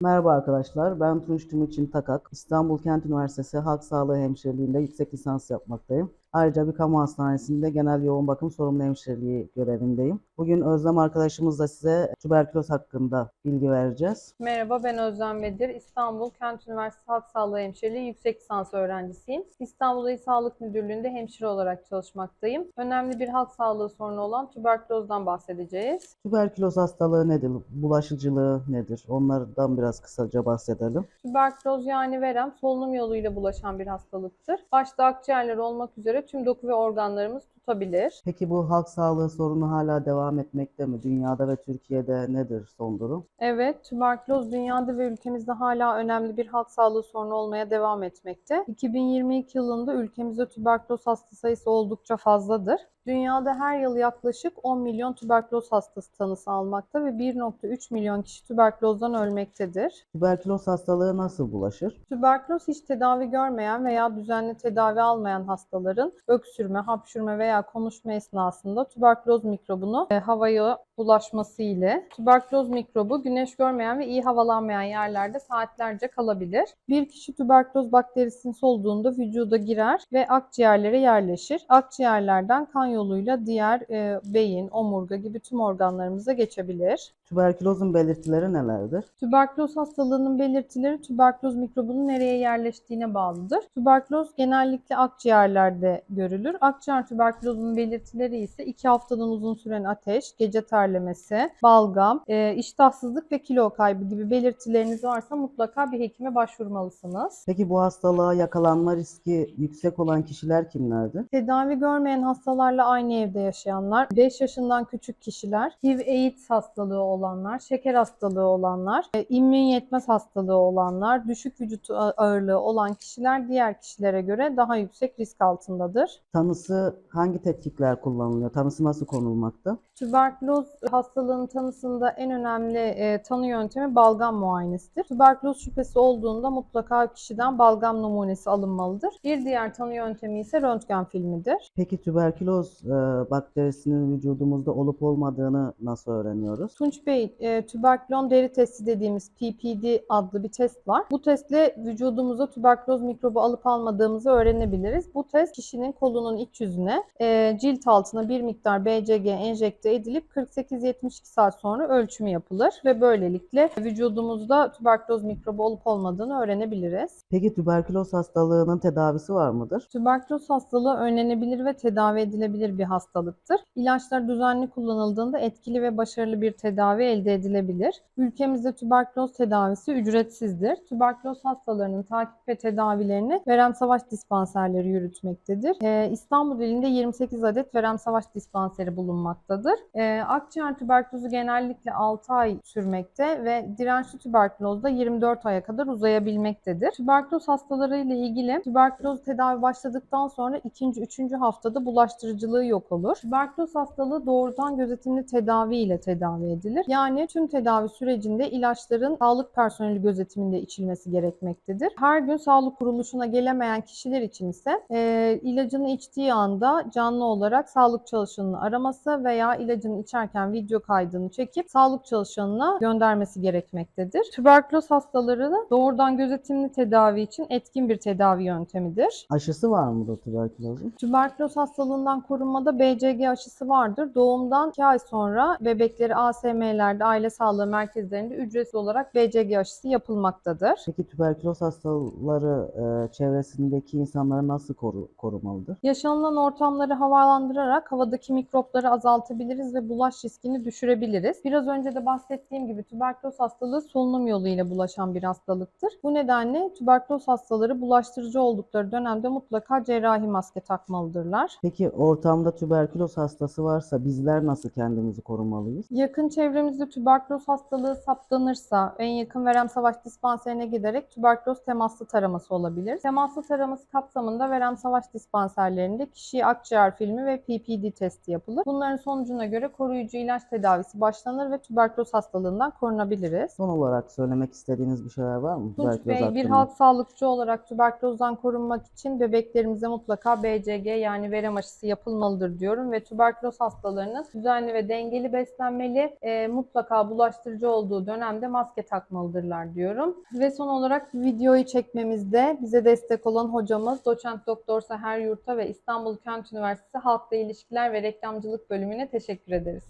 Merhaba arkadaşlar, ben Tunç Timuçin Takak. İstanbul Kent Üniversitesi Halk Sağlığı Hemşireliğinde yüksek lisans yapmaktayım. Ayrıca bir kamu hastanesinde genel yoğun bakım sorumlu hemşireliği görevindeyim. Bugün Özlem arkadaşımızla size tüberküloz hakkında bilgi vereceğiz. Merhaba ben Özlem Bedir. İstanbul Kent Üniversitesi Halk Sağlığı Hemşireliği yüksek lisans öğrencisiyim. İstanbul İl Sağlık Müdürlüğü'nde hemşire olarak çalışmaktayım. Önemli bir halk sağlığı sorunu olan tüberkülozdan bahsedeceğiz. Tüberküloz hastalığı nedir? Bulaşıcılığı nedir? Onlardan biraz kısaca bahsedelim. Tüberküloz yani verem solunum yoluyla bulaşan bir hastalıktır. Başta akciğerler olmak üzere tüm doku ve organlarımız tutabilir. Peki bu halk sağlığı sorunu hala devam etmekte mi? Dünyada ve Türkiye'de nedir son durum? Evet, tüberküloz dünyada ve ülkemizde hala önemli bir halk sağlığı sorunu olmaya devam etmekte. 2022 yılında ülkemizde tüberküloz hasta sayısı oldukça fazladır. Dünyada her yıl yaklaşık 10 milyon tüberküloz hastası tanısı almakta ve 1.3 milyon kişi tüberkülozdan ölmektedir. Tüberküloz hastalığı nasıl bulaşır? Tüberküloz hiç tedavi görmeyen veya düzenli tedavi almayan hastaların öksürme, hapşurma veya konuşma esnasında tüberküloz mikrobunu e, havaya bulaşması ile tüberküloz mikrobu güneş görmeyen ve iyi havalanmayan yerlerde saatlerce kalabilir. Bir kişi tüberküloz bakterisini soluduğunda vücuda girer ve akciğerlere yerleşir. Akciğerlerden kan yoluyla diğer e, beyin, omurga gibi tüm organlarımıza geçebilir. Tüberkülozun belirtileri nelerdir? Tüberküloz hastalığının belirtileri tüberküloz mikrobunun nereye yerleştiğine bağlıdır. Tüberküloz genellikle akciğerlerde görülür. Akciğer tüberkülozunun belirtileri ise 2 haftadan uzun süren ateş, gece terlemesi, balgam, e, iştahsızlık ve kilo kaybı gibi belirtileriniz varsa mutlaka bir hekime başvurmalısınız. Peki bu hastalığa yakalanma riski yüksek olan kişiler kimlerdir? Tedavi görmeyen hastalarla aynı evde yaşayanlar, 5 yaşından küçük kişiler, HIV-AIDS hastalığı olanlar, şeker hastalığı olanlar, e, immün yetmez hastalığı olanlar, düşük vücut ağırlığı olan kişiler diğer kişilere göre daha yüksek risk altındadır. Tanısı hangi tetkikler kullanılıyor? Tanısı nasıl konulmakta? Tüberküloz hastalığının tanısında en önemli e, tanı yöntemi balgam muayenesidir. Tüberküloz şüphesi olduğunda mutlaka kişiden balgam numunesi alınmalıdır. Bir diğer tanı yöntemi ise röntgen filmidir. Peki tüberküloz e, bakterisinin vücudumuzda olup olmadığını nasıl öğreniyoruz? Tunç Bey, e, tüberkülon deri testi dediğimiz PPD adlı bir test var. Bu testle vücudumuza tüberküloz mikrobu alıp almadığımızı öğrenebiliriz. Bu test kişinin kolunun iç yüzüne e, cilt altına bir miktar BCG enjekte edilip 48-72 saat sonra ölçümü yapılır ve böylelikle vücudumuzda tüberküloz mikrobu olup olmadığını öğrenebiliriz. Peki tüberküloz hastalığının tedavisi var mıdır? Tüberküloz hastalığı önlenebilir ve tedavi edilebilir bir hastalıktır. İlaçlar düzenli kullanıldığında etkili ve başarılı bir tedavi elde edilebilir. Ülkemizde tüberküloz tedavisi ücretsizdir. Tüberküloz hastalarının takip ve tedavilerini Verem Savaş Dispanserleri yürütmektedir. Ee, İstanbul ilinde 28 adet Verem Savaş Dispanseri bulunmaktadır. Ee, akciğer tüberkülozu genellikle 6 ay sürmekte ve dirençli tüberküloz da 24 aya kadar uzayabilmektedir. Tüberküloz hastaları ilgili tüberküloz tedavi başladıktan sonra ikinci, üçüncü haftada bulaştırıcılığı yok olur. Tüberküloz hastalığı doğrudan gözetimli tedavi ile tedavi edilir. Yani tüm tedavi sürecinde ilaçların sağlık personeli gözetiminde içilmesi gerekmektedir. Her gün sağlık kuruluşuna gelemeyen kişiler için ise e, ilacını içtiği anda canlı olarak sağlık çalışanını araması veya ilacını içerken video kaydını çekip sağlık çalışanına göndermesi gerekmektedir. Tüberküloz hastaları da doğrudan gözetimli tedavi için etkin bir tedavi yöntemidir. Aşısı var mıdır tüberkülozun? Tüberküloz hastalığından korunmada BCG aşısı vardır. Doğumdan 2 ay sonra bebekleri ASM'lerde, aile sağlığı merkezlerinde ücretsiz olarak BCG aşısı yapılmaktadır. Peki tüberküloz hastaları e, çevresindeki insanları nasıl koru- korumalıdır? Yaşanılan ortamları havalandırarak havadaki mikropları azaltabiliriz ve bulaş riskini düşürebiliriz. Biraz önce de bahsettiğim gibi tüberküloz hastalığı solunum yoluyla bulaşan bir hastalıktır. Bu nedenle tüberküloz hastaları bulaştırıcı oldukları dönemde mutlaka cerrahi maske takmalıdırlar. Peki ortamda tüberküloz hastası varsa bizler nasıl kendimizi korumalıyız? Yakın çevremizde tüberküloz hastalığı saptanırsa en yakın verem savaş dispanserine giderek tüberküloz temaslı taraması olabilir. Temaslı taraması kapsamında verem savaş dispanserlerinde kişiye akciğer filmi ve PPD testi yapılır. Bunların sonucuna göre koruyucu ilaç tedavisi başlanır ve tüberküloz hastalığından korunabiliriz. Son olarak söylemek istediğiniz bir şeyler var mı? Tunç Bey, bir hakkında? halk sağlıkçı olarak tüberkülozdan korunmak için bebeklerimize mutlaka BCG yani verem aşısı yapılmalıdır diyorum ve tüberküloz hastalarının düzenli ve dengeli beslenmeli, e, mutlaka bulaştırıcı olduğu dönemde maske takmalıdırlar diyorum. Ve son olarak videoyu çekmemizde bize destek olan hocamız doçent doktor Seher Yurt'a ve İstanbul Kent Üniversitesi Halkla İlişkiler ve Reklamcılık bölümüne teşekkür ederiz.